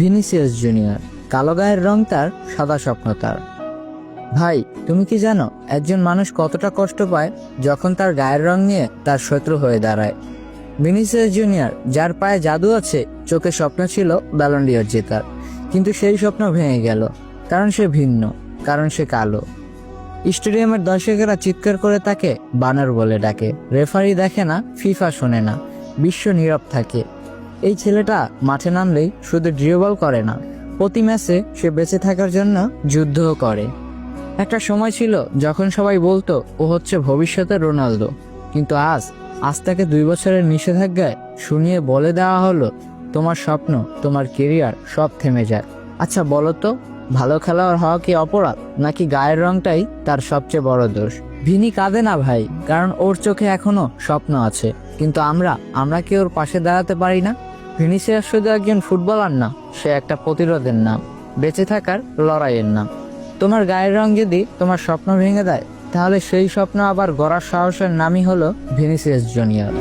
Vinicius junior. কালো গায়ের রং তার সাদা স্বপ্ন তার। ভাই, তুমি কি জানো, একজন মানুষ কতটা কষ্ট পায় যখন তার গায়ের রং নিয়ে তার শত্রু হয়ে দাঁড়ায়? ভিনিসিয়াস জুনিয়র, যার পায়ে জাদু আছে, চোখে স্বপ্ন ছিল ব্যালন্ডিয়র জেতার। কিন্তু সেই স্বপ্ন ভেঙে গেল, কারণ সে ভিন্ন, কারণ সে কালো। স্টেডিয়ামের দর্শকেরা চিৎকার করে তাকে বানার বলে ডাকে। রেফারি দেখে না, ফিফা শোনে না, বিশ্ব নীরব থাকে। এই ছেলেটা মাঠে নামলেই শুধু ড্রিবল করে না, প্রতি ম্যাচে সে বেঁচে থাকার জন্য যুদ্ধও করে। একটা সময় ছিল যখন সবাই বলতো, ও হচ্ছে ভবিষ্যতের রোনালদো। কিন্তু আজ আজ তাকে দুই বছরের নিষেধাজ্ঞায় শুনিয়ে বলে দেওয়া হলো, তোমার স্বপ্ন, তোমার কেরিয়ার সব থেমে যায়। আচ্ছা বলো তো, ভালো খেলোয়াড় হওয়া কি অপরাধ, নাকি গায়ের রংটাই তার সবচেয়ে বড় দোষ? ভিনি কাঁদে না ভাই, কারণ ওর চোখে এখনও স্বপ্ন আছে। কিন্তু আমরা আমরা কি ওর পাশে দাঁড়াতে পারি না? ভিনিসিয়াস শুধু একজন ফুটবলার না, সে একটা প্রতিরোধের নাম। বেঁচে থাকার লড়াইয়ের নাম। তোমার গায়ের রং যদি তোমার স্বপ্ন ভেঙে দেয়, তাহলে সেই স্বপ্ন আবার গড়ার সাহসের নামই হলো ভিনিসিয়াস জুনিয়র।